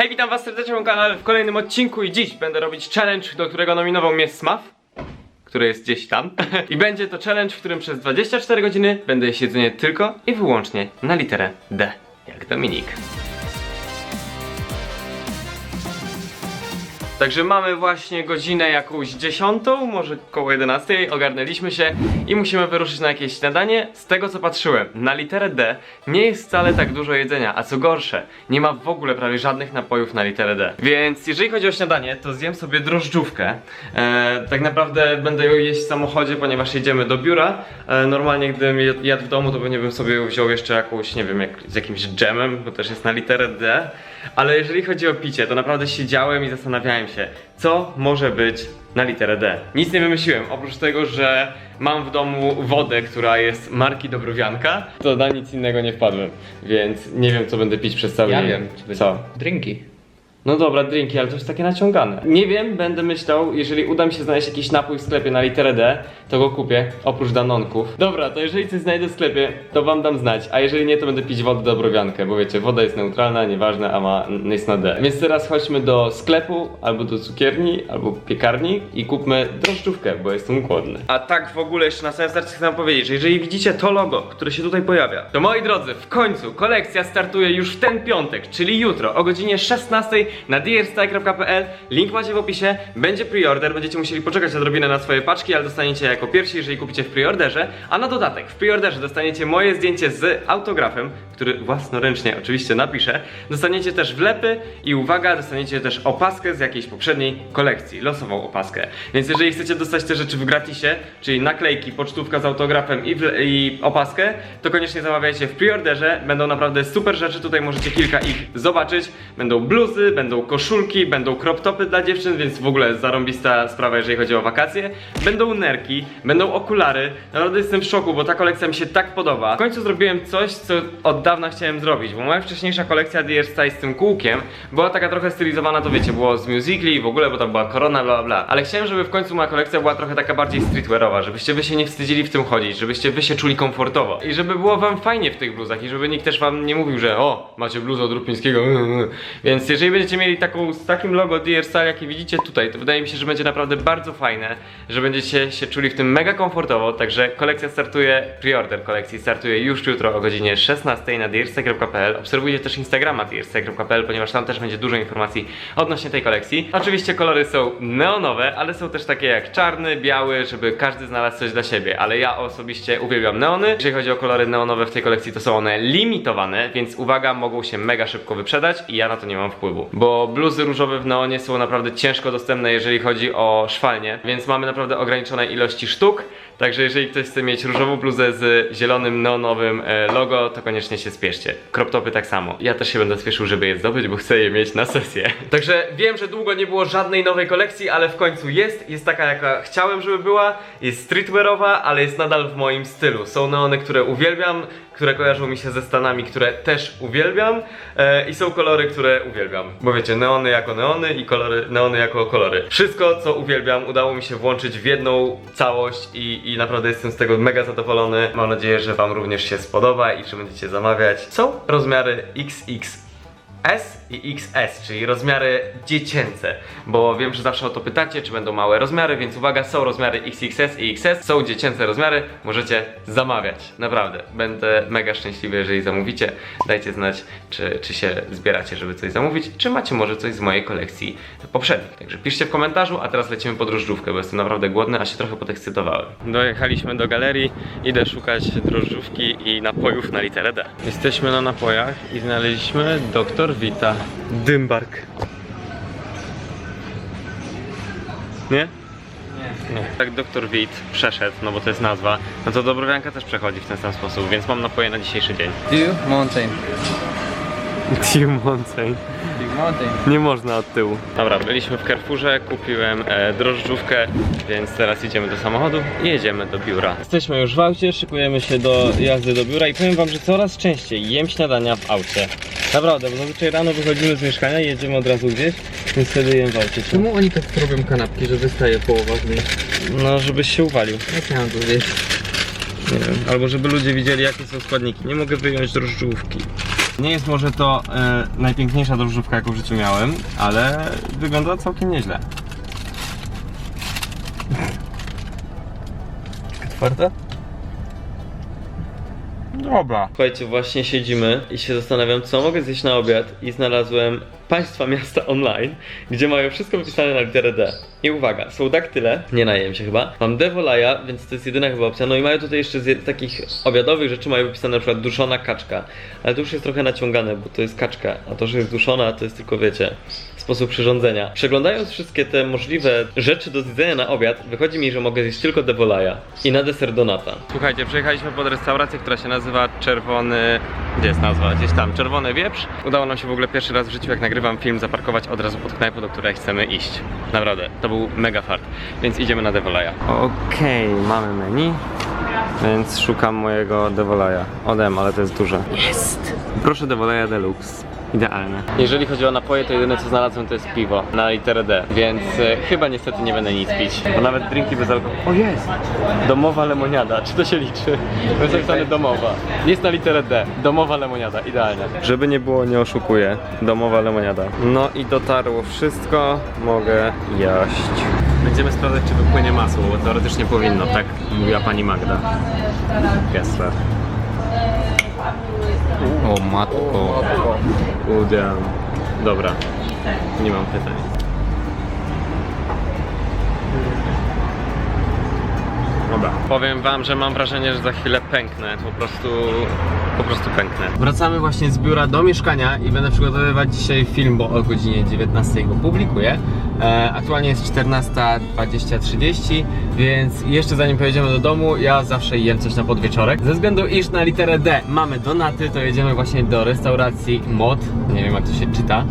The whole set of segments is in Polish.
Hej, witam was serdecznie na kanale w kolejnym odcinku i dziś będę robić challenge, do którego nominował mnie Smaf który jest gdzieś tam. I będzie to challenge, w którym przez 24 godziny będę jeść jedzenie tylko i wyłącznie na literę D, jak Dominik. Także mamy właśnie godzinę jakąś dziesiątą, może koło 11, ogarnęliśmy się i musimy wyruszyć na jakieś śniadanie. Z tego co patrzyłem, na literę D nie jest wcale tak dużo jedzenia, a co gorsze, nie ma w ogóle prawie żadnych napojów na literę D. Więc jeżeli chodzi o śniadanie, to zjem sobie drożdżówkę. E, tak naprawdę będę ją jeść w samochodzie, ponieważ jedziemy do biura. E, normalnie gdybym jadł w domu, to pewnie bym sobie wziął jeszcze jakąś, nie wiem, jak, z jakimś dżemem, bo też jest na literę D. Ale jeżeli chodzi o picie, to naprawdę siedziałem i zastanawiałem się, co może być na literę D. Nic nie wymyśliłem, oprócz tego, że mam w domu wodę, która jest marki Dobrowianka, to na nic innego nie wpadłem. Więc nie wiem, co będę pić przez cały Ja dzień. wiem, Co? Drinki. No dobra, drinki, ale to jest takie naciągane. Nie wiem, będę myślał, jeżeli uda mi się znaleźć jakiś napój w sklepie na literę D, to go kupię, oprócz danonków. Dobra, to jeżeli coś znajdę w sklepie, to wam dam znać, a jeżeli nie, to będę pić wodę dobrowiankę, bo wiecie, woda jest neutralna, nieważne, a ma, jest na D. Więc teraz chodźmy do sklepu, albo do cukierni, albo piekarni i kupmy drożdżówkę, bo jestem głodny. A tak w ogóle jeszcze na samym starcie chcę wam powiedzieć, że jeżeli widzicie to logo, które się tutaj pojawia, to moi drodzy, w końcu kolekcja startuje już w ten piątek, czyli jutro o godzinie 16 na dearstyle.pl. Link macie w opisie, będzie preorder, będziecie musieli poczekać odrobinę na swoje paczki, ale dostaniecie jako pierwsi, jeżeli kupicie w preorderze. A na dodatek, w preorderze dostaniecie moje zdjęcie z autografem, który własnoręcznie oczywiście napiszę. Dostaniecie też wlepy i uwaga, dostaniecie też opaskę z jakiejś poprzedniej kolekcji, losową opaskę. Więc jeżeli chcecie dostać te rzeczy w gratisie, czyli naklejki, pocztówka z autografem i, i opaskę, to koniecznie zamawiajcie w preorderze. Będą naprawdę super rzeczy, tutaj możecie kilka ich zobaczyć. Będą bluzy, będą koszulki, będą crop topy dla dziewczyn, więc w ogóle zarąbista sprawa, jeżeli chodzi o wakacje. Będą nerki, będą okulary. Naprawdę jestem w szoku, bo ta kolekcja mi się tak podoba. W końcu zrobiłem coś, co od dawna chciałem zrobić, bo moja wcześniejsza kolekcja Dear Style z tym kółkiem była taka trochę stylizowana, to wiecie, było z musicali w ogóle, bo tam była korona, bla bla. Ale chciałem, żeby w końcu moja kolekcja była trochę taka bardziej streetwearowa, żebyście wy się nie wstydzili w tym chodzić, żebyście wy się czuli komfortowo i żeby było wam fajnie w tych bluzach i żeby nikt też wam nie mówił, że o, macie bluzę od Rupińskiego, więc jeżeli będziecie mieli taką, z takim logo Dear Style, jakie widzicie tutaj, to wydaje mi się, że będzie naprawdę bardzo fajne, że będziecie się czuli w tym mega komfortowo, także kolekcja startuje, preorder kolekcji startuje już jutro o godzinie 16 na dearstyle.pl. Obserwujcie też Instagrama dearstyle.pl, ponieważ tam też będzie dużo informacji odnośnie tej kolekcji. Oczywiście kolory są neonowe, ale są też takie jak czarny, biały, żeby każdy znalazł coś dla siebie, ale ja osobiście uwielbiam neony. Jeżeli chodzi o kolory neonowe w tej kolekcji, to są one limitowane, więc uwaga, mogą się mega szybko wyprzedać i ja na to nie mam wpływu, bo bluzy różowe w neonie są naprawdę ciężko dostępne, jeżeli chodzi o szwalnie, więc mamy naprawdę ograniczone ilości sztuk. Także jeżeli ktoś chce mieć różową bluzę z zielonym neonowym e, logo, to koniecznie się spieszcie. Crop topy tak samo. Ja też się będę spieszył, żeby je zdobyć, bo chcę je mieć na sesję. Także wiem, że długo nie było żadnej nowej kolekcji, ale w końcu jest. Jest taka, jaka chciałem, żeby była. Jest streetwearowa, ale jest nadal w moim stylu. Są neony, które uwielbiam, które kojarzą mi się ze Stanami, które też uwielbiam e, i są kolory, które uwielbiam. Bo wiecie, neony jako neony i kolory, neony jako kolory. Wszystko, co uwielbiam, udało mi się włączyć w jedną całość i naprawdę jestem z tego mega zadowolony. Mam nadzieję, że Wam również się spodoba i że będziecie zamawiać. Są rozmiary XX. I XS, czyli rozmiary dziecięce, bo wiem, że zawsze o to pytacie, czy będą małe rozmiary, więc uwaga, są rozmiary XXS i XS, są dziecięce rozmiary, możecie zamawiać, naprawdę, będę mega szczęśliwy, jeżeli zamówicie, dajcie znać, czy, czy się zbieracie, żeby coś zamówić, czy macie może coś z mojej kolekcji poprzednich, także piszcie w komentarzu, a teraz lecimy po drożdżówkę, bo jestem naprawdę głodny, a się trochę podekscytowałem. Dojechaliśmy do galerii, idę szukać drożdżówki i napojów na literę D. Jesteśmy na napojach i znaleźliśmy Dr. Vita Dymbark. Nie? Nie. Tak Dr. Wit przeszedł, no bo to jest nazwa, no to Dobrowianka też przechodzi w ten sam sposób, więc mam napoje na dzisiejszy dzień. Dew Mountain. Dew Mountain. Nie można od tyłu. Dobra, byliśmy w Carrefourze, kupiłem e, drożdżówkę, więc teraz idziemy do samochodu i jedziemy do biura. Jesteśmy już w aucie, szykujemy się do jazdy do biura i powiem wam, że coraz częściej jem śniadania w aucie. Naprawdę, bo zazwyczaj rano wychodzimy z mieszkania i jedziemy od razu gdzieś, więc wtedy jem w aucie. Czemu oni tak robią kanapki, że wystaje połowa z nich? No, żebyś się uwalił. Jak ja mam to zjeść? Nie wiem. Albo żeby ludzie widzieli jakie są składniki. Nie mogę wyjąć drożdżówki. Nie jest może to e, najpiękniejsza drożdżówka, jaką w życiu miałem, ale wygląda całkiem nieźle. Twarda? Dobra. Słuchajcie, właśnie siedzimy i się zastanawiam, co mogę zjeść na obiad i znalazłem Państwa Miasta Online, gdzie mają wszystko wypisane na literę D. I uwaga, są daktyle, nie najem się chyba, mam Devolaja, więc to jest jedyna chyba opcja, no i mają tutaj jeszcze z takich obiadowych rzeczy mają wypisane na przykład duszona kaczka, ale to już jest trochę naciągane, bo to jest kaczka, a to, że jest duszona, to jest tylko, wiecie, sposób przyrządzenia. Przeglądając wszystkie te możliwe rzeczy do zjedzenia na obiad, wychodzi mi, że mogę zjeść tylko Devolaja i na deser Donata. Słuchajcie, przyjechaliśmy pod restaurację, która się nazywa Czerwony... Gdzie jest nazwa? Gdzieś tam, Czerwony Wieprz. Udało nam się w ogóle pierwszy raz w życiu, jak nagrywam film, zaparkować od razu pod knajpę, do której chcemy iść. Naprawdę, to był mega fart. Więc idziemy na Devolaja. Okej, mamy menu. Więc szukam mojego Devolaja. Odem, ale to jest duże. Jest! Proszę Devolaja Deluxe. Idealne. Jeżeli chodzi o napoje, to jedyne co znalazłem to jest piwo na literę D, więc e, chyba niestety nie będę nic pić. Bo nawet drinki bez alkoholu. O jest! Domowa lemoniada, czy to się liczy? To jest napisane domowa. Jest na literę D. Domowa lemoniada, idealnie. Żeby nie było, nie oszukuję. Domowa lemoniada. No i dotarło wszystko, mogę jaść. Będziemy sprawdzać, czy wypłynie masło, bo teoretycznie powinno, tak mówiła pani Magda. Gessler. O matko. Udział. Dobra, nie mam pytań. Dobra. Powiem wam, że mam wrażenie, że za chwilę pęknę. Po prostu. Po prostu pęknę. Wracamy właśnie z biura do mieszkania i będę przygotowywać dzisiaj film, bo o godzinie 19 go publikuję. E, aktualnie jest 14.20-30, więc jeszcze zanim pojedziemy do domu, ja zawsze jem coś na podwieczorek. Ze względu iż na literę D mamy donaty, to jedziemy właśnie do restauracji MOD, nie wiem jak to się czyta,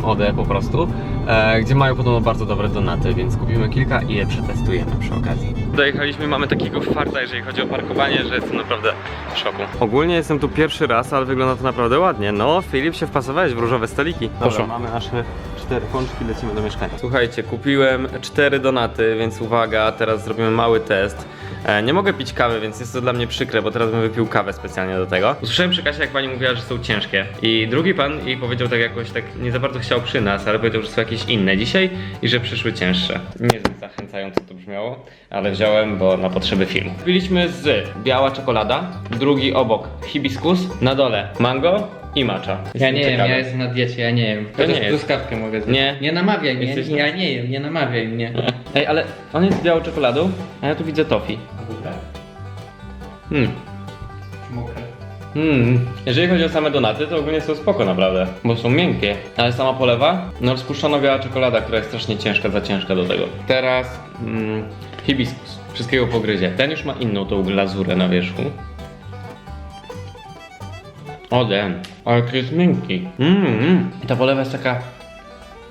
MOD po prostu, e, gdzie mają podobno bardzo dobre donaty, więc kupimy kilka i je przetestujemy przy okazji. Dojechaliśmy, mamy takiego farta, jeżeli chodzi o parkowanie, że jestem naprawdę w szoku. Ogólnie jestem tu pierwszy raz, ale wygląda to naprawdę ładnie. No, Filip się wpasowałeś w różowe stoliki. Dobra, mamy nasze cztery pączki, lecimy do mieszkania. Słuchajcie, kupiłem cztery donaty, więc uwaga, teraz zrobimy mały test. E, nie mogę pić kawy, więc jest to dla mnie przykre, bo teraz bym wypił kawę specjalnie do tego. Usłyszałem przy kasie, jak pani mówiła, że są ciężkie. I drugi pan jej powiedział tak jakoś, tak nie za bardzo chciał przy nas, ale powiedział, że są jakieś inne dzisiaj i że przyszły cięższe. Niezbyt zachęcająco to brzmiało, ale wziąłem, bo na potrzeby filmu. Kupiliśmy z biała czekolada, drugi obok hibiskus, na dole mango i matcha. Ja Jestem nie ciekawy. ja jestem na diecie, ja nie jem. To nie Chociaż jest. truskawkę mogę zjeść. Nie. Nie namawiaj mnie, Jesteś- ja nie jem, nie namawiaj mnie. Ej, ale on jest z białą czekoladą, a ja tu widzę tofi. Hmm. Mokre. Hmm. Jeżeli chodzi o same donaty, to ogólnie są spoko naprawdę, bo są miękkie. Ale sama polewa, no rozpuszczona biała czekolada, która jest strasznie ciężka, za ciężka do tego. Teraz mm, hibiskus. Wszystkiego pogryzie. Ten już ma inną tą glazurę na wierzchu. O den, ale jaki jest miękki. Mm, I ta polewa jest taka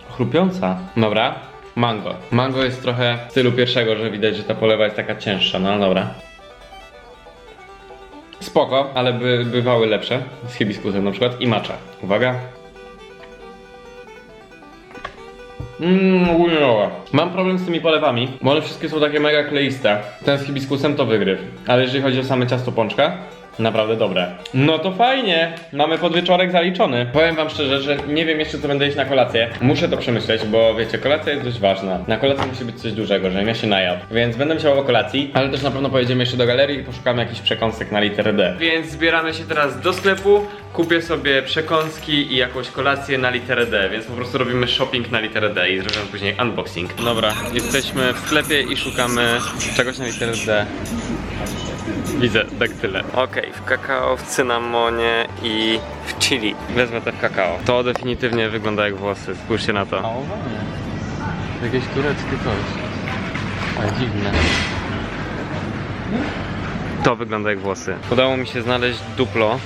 chrupiąca. Dobra, mango. Mango jest trochę w stylu pierwszego, że widać, że ta polewa jest taka cięższa, no dobra. Spoko, ale by, bywały lepsze z hibiskusem na przykład i matcha. Uwaga. Mmm. Mam problem z tymi polewami, bo one wszystkie są takie mega kleiste. Ten z hibiskusem to wygryw. Ale jeżeli chodzi o same ciasto pączka, naprawdę dobre. No to fajnie, mamy podwieczorek zaliczony. Powiem wam szczerze, że nie wiem jeszcze co będę jeść na kolację. Muszę to przemyśleć, bo wiecie, kolacja jest dość ważna. Na kolacji musi być coś dużego, żebym ja się najadł. Więc będę myślał o kolacji, ale też na pewno pojedziemy jeszcze do galerii i poszukamy jakichś przekąsek na literę D. Więc zbieramy się teraz do sklepu, kupię sobie przekąski i jakąś kolację na literę D, więc po prostu robimy shopping na literę D i zrobimy później unboxing. Dobra, jesteśmy w sklepie i szukamy czegoś na literę D. Widzę daktyle. Okej, w kakao, w cynamonie i w chili. Wezmę te w kakao. To definitywnie wygląda jak włosy, spójrzcie na to. Małowanie. Jakieś tureckie coś. Ale dziwne. To wygląda jak włosy. Udało mi się znaleźć duplo,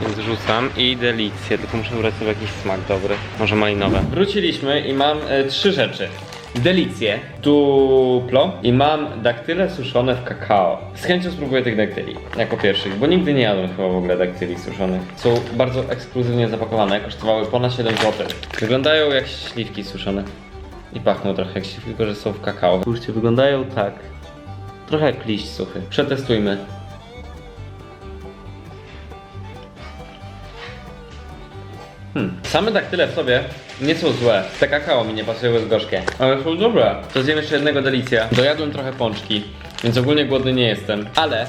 więc rzucam i delicję, tylko muszę wybrać sobie jakiś smak dobry, może malinowe. Wróciliśmy i mam e, trzy rzeczy. Delicję, duplo i mam daktyle suszone w kakao. Z chęcią spróbuję tych daktyli jako pierwszych, bo nigdy nie jadłem chyba w ogóle daktyli suszonych. Są bardzo ekskluzywnie zapakowane, kosztowały ponad 7 zł. Wyglądają jak śliwki suszone. I pachną trochę jak śliwki, tylko że są w kakao. Spójrzcie, wyglądają tak. Trochę jak liść suchy. Przetestujmy. Hmm. Same daktyle w sobie nie są złe. Te kakao mi nie pasuje, jest gorzkie. Ale są dobre. To zjem jeszcze jednego delicja. Dojadłem trochę pączki, więc ogólnie głodny nie jestem. Ale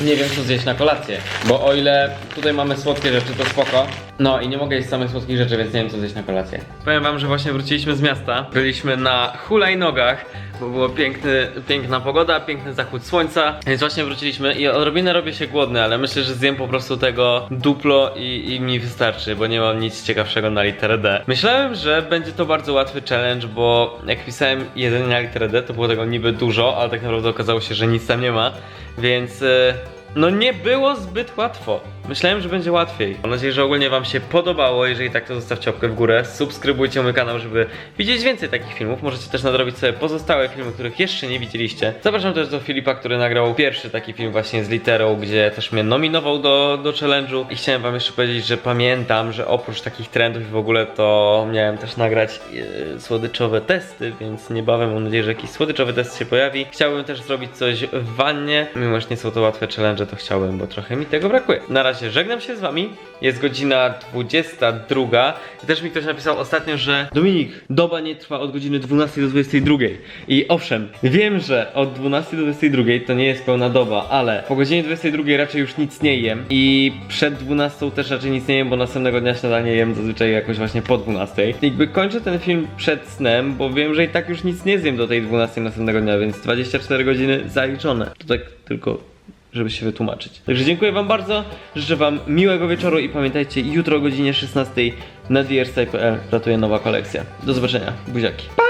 nie wiem co zjeść na kolację. Bo o ile tutaj mamy słodkie rzeczy, to spoko. No i nie mogę jeść samych słodkich rzeczy, więc nie wiem co zjeść na kolację. Powiem wam, że właśnie wróciliśmy z miasta. Byliśmy na hulajnogach, bo było piękny, piękna pogoda, piękny zachód słońca. Więc właśnie wróciliśmy i odrobinę robię się głodny, ale myślę, że zjem po prostu tego duplo i, i mi wystarczy, bo nie mam nic ciekawszego na literę D. Myślałem, że będzie to bardzo łatwy challenge, bo jak pisałem jedzenie na literę D, to było tego niby dużo, ale tak naprawdę okazało się, że nic tam nie ma. Więc e, no nie było zbyt łatwo. Myślałem, że będzie łatwiej. Mam nadzieję, że ogólnie wam się podobało. Jeżeli tak, to zostawcie łapkę w górę. Subskrybujcie mój kanał, żeby widzieć więcej takich filmów. Możecie też nadrobić sobie pozostałe filmy, których jeszcze nie widzieliście. Zapraszam też do Filipa, który nagrał pierwszy taki film właśnie z literą, gdzie też mnie nominował do, do challenge'u. I chciałem wam jeszcze powiedzieć, że pamiętam, że oprócz takich trendów i w ogóle to miałem też nagrać e, słodyczowe testy, więc niebawem mam nadzieję, że jakiś słodyczowy test się pojawi. Chciałbym też zrobić coś w wannie. Mimo, że nie są to łatwe challenge, to chciałbym, bo trochę mi tego brakuje. Na razie żegnam się z wami. Jest godzina 22. I też mi ktoś napisał ostatnio, że Dominik, doba nie trwa od godziny 12 do 22. I owszem, wiem, że od 12 do 22 to nie jest pełna doba, ale po godzinie 22 raczej już nic nie jem i przed 12 też raczej nic nie jem, bo następnego dnia śniadanie jem zazwyczaj jakoś właśnie po 12. I Jakby kończę ten film przed snem, bo wiem, że i tak już nic nie zjem do tej 12 następnego dnia, więc 24 godziny zaliczone. To tak tylko żeby się wytłumaczyć. Także dziękuję wam bardzo, życzę wam miłego wieczoru i pamiętajcie, jutro o godzinie 16 na drsci.pl ratuje nowa kolekcja. Do zobaczenia, buziaki. Pa!